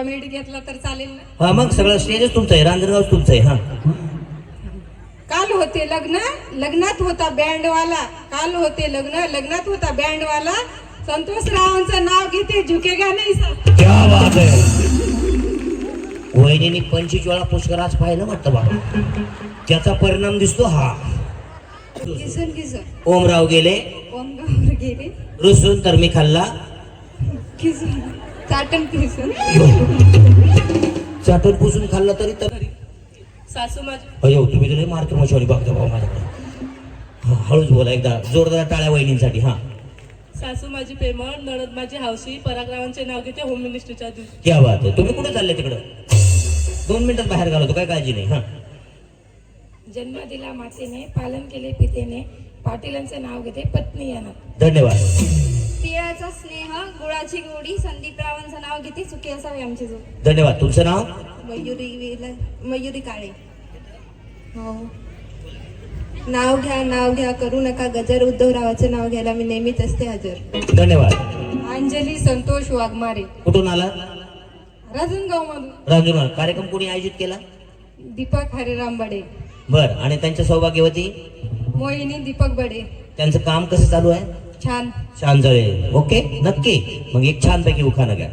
Comedy घेतला तर चालेल ना? हा मग सगळं स्टेजच तुमचं आहे रांजणगाव तुमचं आहे हा. काल होते लग्न लग्नात होता बँडवाला. काल होते लग्न लग्नात होता बँडवाला. संतोष रावांचं नाव घेते झुकेगा नाही सा- क्या बात आहे. वहिनीने पंचवीस वेळा पुष्कराज पाहिलं वाटतं बाबा. त्याचा परिणाम दिसतो हा. किसन किसन ओमराव गेले. ओमगावर गेले. रुसून तर मी खाल्ला. किसन चाटण किसन चाटून पुसून खाल्ला तरी तर सासू माझी. अयो तुम्ही तुला मार्क मशवारी बघता भाऊ माझ्याकडे. हा हळूच बोला एकदा. जोरदार टाळ्या वहिनींसाठी हा. सासू माझी प्रेमळ नणद माझी हौशी पराक्रमांचे नाव घेते होम मिनिस्टरच्या दिवशी क्या बात आहे. तुम्ही कुठे चालले तिकडं? दोन मिनिटात बाहेर घालवतो काय काळजी नाही हा. जन्म दिला मातेने पालन केले पितेने पाटीलांचे नाव घेते पत्नी यांना. धन्यवाद. गुळाची गोडी संदीप रावांचं नाव घेते सुखी असावे आमची जो धन्यवाद. तुमचं नाव? मयुरी वेला मयुरी काळे. हो. नाव घ्या नाव घ्या करू नका गजर. उद्धवरावाचं नाव घ्यायला मी नेहमीच असते हजर. धन्यवाद. अंजली संतोष वाघमारे. कुठून आला? राजनगाव. मधून राजूना कार्यक्रम कोणी आयोजित केला? दीपक हरिराम बडे. बर. आणि त्यांच्या सौभाग्यवती? मोहिनी दीपक बडे. त्यांचं काम कसं चालू आहे? छान. छान चालेल ओके नक्की. मग एक छान पैकी उखाणं घ्या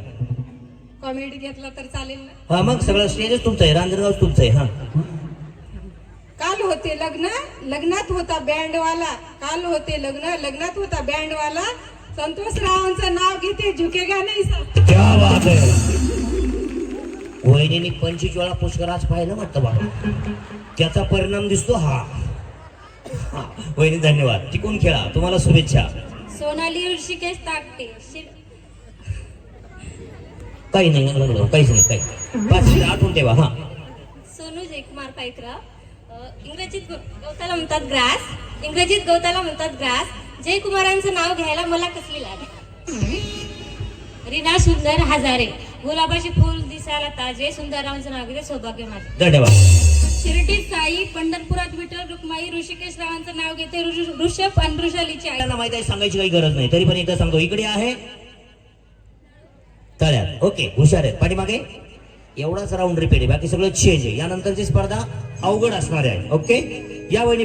कॉमेडी घेतला तर चालेल ना? हा मग सगळं स्टेजच तुमचं आहे. रांजणगाव तुमचं आहे हा. काल होते लग्न. लग्नात होता बँडवाला. काल होते लग्न. लग्नात होता बँडवाला. संतोष रावांचं नाव घेते. झुकेगा नाही सा- क्या बात आहे. वहिनीने पंचवीस वेळा पुष्कराज पाहिलं वाटतं बाबा. त्याचा परिणाम दिसतो हा. हा. वहिनी धन्यवाद. टिकून खेळा. तुम्हाला शुभेच्छा. सोनाली ऋषिकेश ताकटे. काही नाही लागलं काहीच नाही काही पाच मिनिटं आठवून ठेवा हा. सोनू जयकुमार पायकराव. अ, इंग्रजीत गौ- गवताला म्हणतात ग्रास. इंग्रजीत गवताला म्हणतात ग्रास. जयकुमारांचं नाव घ्यायला मला कसली लाग रीना सुंदर हजारे. गुलाबाचे फुल दिसायला ताजे. सुंदररावांचं नाव घेते सौभाग्य माझे. धन्यवाद. शिर्डीत साई पंढरपुरात आई ऋषिकेश रावांचं नाव घेते ऋषभ आणि ऋषालीची आई. त्यांना माहीत आहे सांगायची काही गरज नाही. तरी पण एकदा सांगतो इकडे आहे. तळ्यात. ओके हुशार आहेत. पाठीमागे? एवढाच राऊंड रिपीट आहे. बाकी सगळं चेंज आहे. यानंतरची स्पर्धा अवघड असणार आहे. ओके? यावेळी